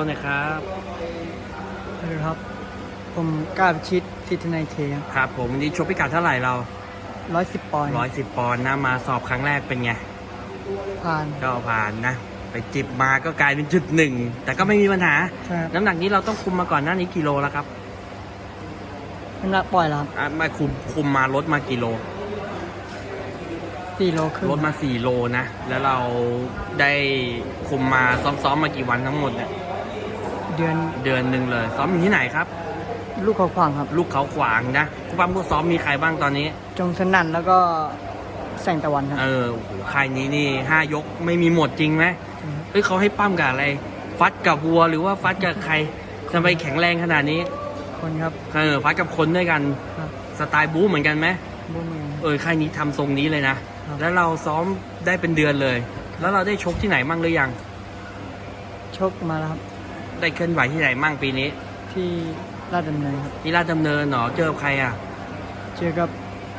ตัวไหนครับสวัสดีครับ ผมกล้าพิชิตสิทธินัยเคครับ ผมวันนี้ชกพิกัดเท่าไหร่เราร้อยสิบปอนด์ร้อยสิบปอนด์นะมาสอบครั้งแรกเป็นไง ผ่าน ก็ผ่านนะ ไปจิบมาก็กลายเป็นจุดหนึ่ง แต่ก็ไม่มีปัญหา ใช่ครับ น้ำหนักนี้เราต้องคุมมาก่อนหน้านี้กิโลแล้วครับน้ำหนักปล่อยแล้วครับอะมาคุมคุมมาลดมากี่โลสี่โลครึ่งลดมาสี่โลนะ แล้วเราได้คุมมาซ้อมๆมากี่วันทั้งหมดเนี่ย เดือนเดือนหนึ่งเลย ซ้อมอยู่ที่ไหนครับ ลูกเขาขวางครับ ลูกเขาขวางนะผู้ปั้มผู้ซ้อมมีใครบ้างตอนนี้ จงสนั่นแล้วก็แสงตะวันครับ เออโอ้โหค่ายนี้นี่ห้ายกไม่มีหมดจริงไหมเอ้ยเขาให้ปั้มกับอะไร ฟัดกับวัวหรือว่าฟัดกับใครทำไมแข็งแรงขนาดนี้ คนครับ เออฟัดกับคนด้วยกันครับสไตล์บู๊เหมือนกันไหมบุ้มือเออค่ายนี้ทำทรงนี้เลยนะครับแล้วเราซ้อมได้เป็นเดือนเลย แล้วเราได้ชกที่ไหนมั่งหรือยัง ชกมาแล้วครับ ได้เคลื่อนไหวที่ไหนมั่งปีนี้ ที่ลาดดำเนินครับ ที่ราชดำเนินเหนอเจอใครอะเจอกับ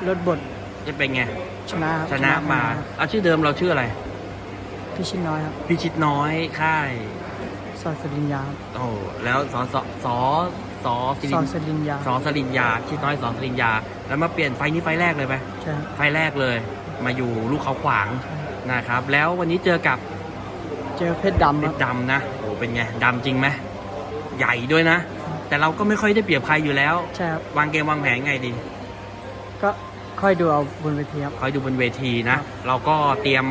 รถบดจะเป็นไง ชนะครับชนะมาครับเอาชื่อเดิมเราชื่ออะไร พี่ชินน้อยครับพิชิตน้อยค่าย สอสลินยาครับโอ้โหแล้วสอสอสอสอสิสริอนสลินยาสอสลินยาชิดน้อยสอสลินยา แล้วมาเปลี่ยนไฟนี้ไฟแรกเลยไหมใช่ครับไฟล์แรกเลย มาอยู่ลูกเขาขวางใช่นะครับ แล้ววันนี้เจอกับ เจอเพชรดำเพครัชบรดำนะโอ้ เป็นไงดำจริงไหมใหญ่ด้วยนะ แต่เราก็ไม่ค่อยได้เปรียบใครอยู่แล้ว ใช่ครับ วางเกมวางแผนไงดี ก็ค่อยดูเอาบนเวทีครับ คอยดูบนเวทีนะครับเราก็เตรียม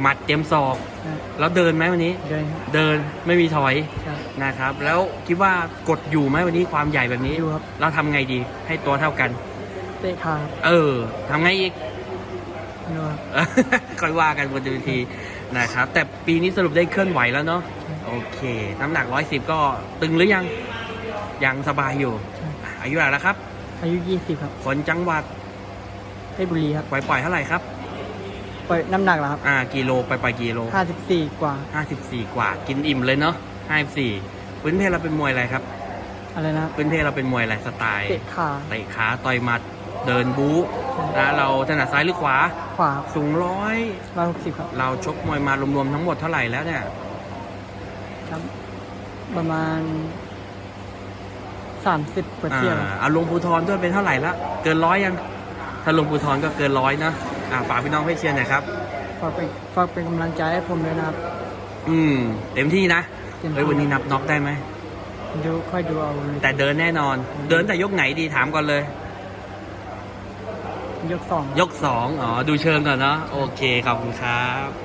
หมัดเตรียมศอกใช่แล้วเดินไหมวันนี้ เดินครับ เดินไม่มีถอยใช่นะครับ แล้วคิดว่ากดอยู่ไหมวันนี้ความใหญ่แบบนี้ดูครับ เราทำไงดี ให้ตัวเท่ากัน เตะขาครับเออทำไงอีก ดูครับ ค่อยว่ากันบนเวทีนะครับ แต่ปีนี้สรุปได้เคลื่อนไหวแล้วเนาะใช่ โอเค น้ำหนัก110ก็ตึงหรือยัง ยังสบายอยู่ใช่อายุเท่าไหร่แล้วครับ อายุยี่สิบครับคนจังหวัดเพชรบุรีครับปล่อยปล่อยเท่าไหร่ครับเปิดน้ำหนักแล้วครับอ่ากิโลไปไปกิโลห้าสิบสี่กว่า54กว่า กินอิ่มเลยเนาะ54พื้นเพเราเป็นมวยอะไรครับ อะไรนะครับพื้นเพเราเป็นมวยอะไรสไตล์เตะขาเตะขาต่อยหมัด เดินบู๊นะเราถนัดซ้ายหรือขวา ขวาสูงร้อย ร้อยหกสิบครับ เราชกมวยมารวมๆทั้งหมดเท่าไหร่แล้วเนี่ย ครับ ประมาณสามสิบกว่าเที่ยวครับอ่าเอาลงภูทรด้วยเป็นเท่าไหร่ละเกินร้อยยัง ถ้าลงภูทรก็เกินร้อยนะอ่าฝากพี่น้องให้เชียร์หน่อยครับ ฝากเป็นฝากเป็นกำลังใจให้ผมด้วยนะครับ อืม เต็มที่นะเต็มที่ เฮ้ยวันนี้นับน็อกได้ไหม ดูค่อยดูเอาเลยแต่เดินแน่นอน เดินแต่ยกไหนดีถามก่อนเลย ยกสอง ยกสองอ๋อ ดูเชิงก่อนเนาะโอเค ขอบคุณครับ